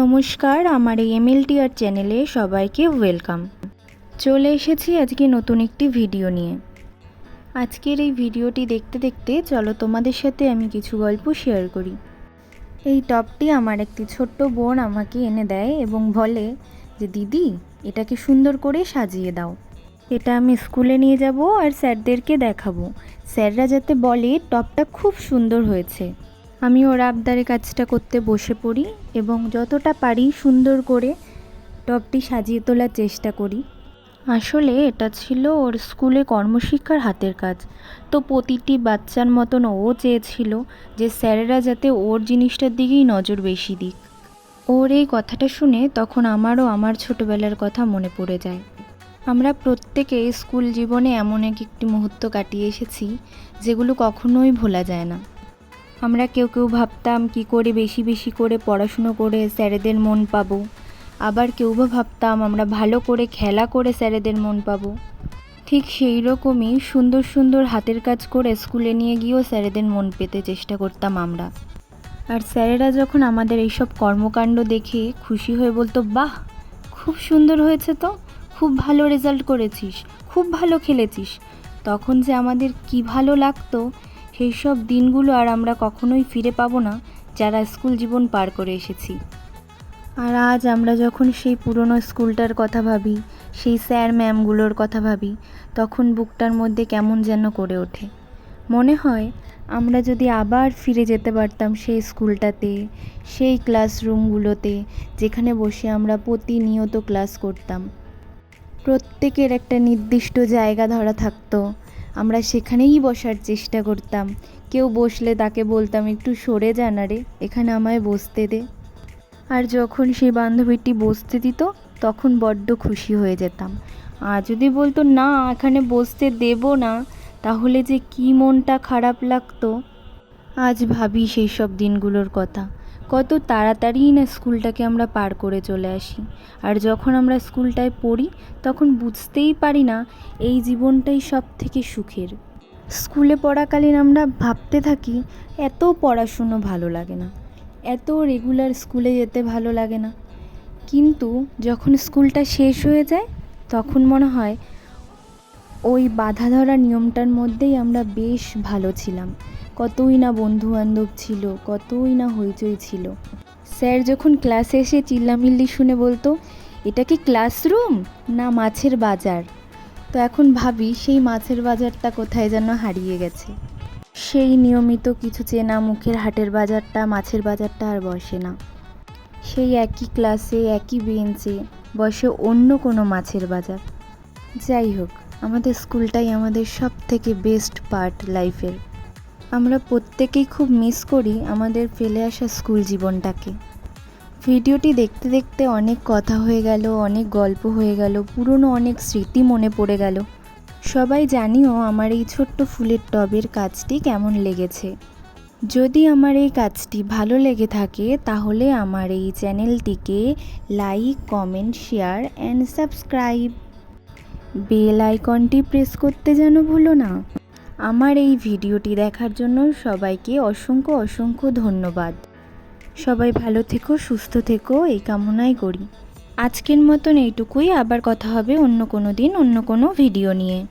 নমস্কার, আমার এই এমএলটিআর চ্যানেলে সবাইকে ওয়েলকাম। চলে এসেছি আজকে নতুন একটি ভিডিও নিয়ে। আজকের এই ভিডিওটি দেখতে দেখতে চলো তোমাদের সাথে আমি কিছু গল্প শেয়ার করি। এই টপটি আমার একটি ছোট্ট বোন আমাকে এনে দেয় এবং বলে যে, দিদি, এটাকে সুন্দর করে সাজিয়ে দাও। এটা আমি স্কুলে নিয়ে যাব আর স্যারদেরকে দেখাবো। স্যাররা যাতে বলে, টপটা খুব সুন্দর হয়েছে। আমি ওর আবদারে কাজটা করতে বসে পড়ি এবং যতটা পারি সুন্দর করে টপটি সাজিয়ে তোলার চেষ্টা করি। আসলে এটা ছিল ওর স্কুলে কর্মশিক্ষার হাতের কাজ। তো প্রতিটি বাচ্চার মতন ও চেয়েছিল যে স্যারেরা যাতে ওর জিনিসটার দিকেই নজর বেশি দিক। ওর এই কথাটা শুনে তখন আমারও আমার ছোটোবেলার কথা মনে পড়ে যায়। আমরা প্রত্যেকে স্কুল জীবনে এমন এক একটি মুহূর্ত কাটিয়ে এসেছি যেগুলো কখনোই ভোলা যায় না। আমরা কেউ কেউ ভাবতাম, কি করে বেশি বেশি করে পড়াশুনো করে স্যারেদের মন পাবো। আবার কেউ বা ভাবতাম, আমরা ভালো করে খেলা করে স্যারেদের মন পাবো। ঠিক সেই রকমই সুন্দর সুন্দর হাতের কাজ করে স্কুলে নিয়ে গিয়েও স্যারেদের মন পেতে চেষ্টা করতাম আমরা। আর স্যারেরা যখন আমাদের এইসব কর্মকাণ্ড দেখে খুশি হয়ে বলতো, বাহ, খুব সুন্দর হয়েছে তো, খুব ভালো রেজাল্ট করেছিস, খুব ভালো খেলেছিস। তখন যে আমাদের কি ভালো লাগতো সেই সব দিনগুলো আর আমরা কখনোই ফিরে পাবো না, যারা স্কুল জীবন পার করে এসেছি। আর আজ আমরা যখন সেই পুরনো স্কুলটার কথা ভাবি, সেই স্যার ম্যামগুলোর কথা ভাবি, তখন বুকটার মধ্যে কেমন যেন করে ওঠে। মনে হয়, আমরা যদি আবার ফিরে যেতে পারতাম সেই স্কুলটাতে, সেই ক্লাসরুমগুলোতে, যেখানে বসে আমরা প্রতিনিয়ত ক্লাস করতাম। প্রত্যেকের একটা নির্দিষ্ট জায়গা ধরা থাকতো আমরা সেখানেই বসার চেষ্টা করতাম। কেউ বসলে তাকে বলতাম, একটু সরে যা না রে, এখানে আমায় বসতে দে। আর যখন সেই বান্ধবীটি বসতে দিত, তখন বড্ড খুশি হয়ে যেতাম। আর যদি বলতো, না, এখানে বসতে দেব না, তাহলে যে কী মনটা খারাপ লাগতো? আজ ভাবি সেই সব দিনগুলোর কথা। কত তাড়াতাড়ি না স্কুলটাকে আমরা পার করে চলে আসি। আর যখন আমরা স্কুলটায় পড়ি, তখন বুঝতেই পারি না এই জীবনটাই সব থেকে সুখের। স্কুলে পড়াকালীন আমরা ভাবতে থাকি, এত পড়াশুনো ভালো লাগে না, এত রেগুলার স্কুলে যেতে ভালো লাগে না। কিন্তু যখন স্কুলটা শেষ হয়ে যায়, তখন মনে হয় ওই বাধা ধরা নিয়মটার মধ্যেই আমরা বেশ ভালো ছিলাম। কতই না বন্ধু বান্ধব ছিল, কতই না হইচই ছিল। স্যার যখন ক্লাসে এসে চিল্লামিল্লি শুনে বলতো, এটা কি ক্লাসরুম না মাছের বাজার? তো এখন ভাবি সেই মাছের বাজারটা কোথায় যেন হারিয়ে গেছে। সেই নিয়মিত কিছু চেনা মুখের হাটের বাজারটা, মাছের বাজারটা আর বসে না। সেই একই ক্লাসে, একই বেঞ্চে বসে অন্য কোনো মাছের বাজার। যাই হোক আমাদের স্কুলটাই আমাদের সব থেকে বেস্ট পার্ট লাইফের আমরা প্রত্যেকেই খুব মিস করি আমাদের ফেলে আসা স্কুল জীবনটাকে। ভিডিওটি দেখতে দেখতে অনেক কথা হয়ে গেল, অনেক গল্প হয়ে গেল, পুরনো অনেক স্মৃতি মনে পড়ে গেল। সবাই জানিও আমার এই ছোট্ট ফুলের টবের কাজটি কেমন লেগেছে। যদি আমার এই কাজটি ভালো লেগে থাকে, তাহলে আমার এই চ্যানেলটিকে like comment share and subscribe bell আইকনটি প্রেস করতে যেন ভুলো না। আমার এই ভিডিওটি দেখার জন্য সবাইকে অসংখ্য অসংখ্য ধন্যবাদ। সবাই ভালো থেকো, সুস্থ থেকো, এই কামনাই করি। আজকের মতন এইটুকুই, আবার কথা হবে অন্য কোনো দিন, অন্য কোনো ভিডিও নিয়ে।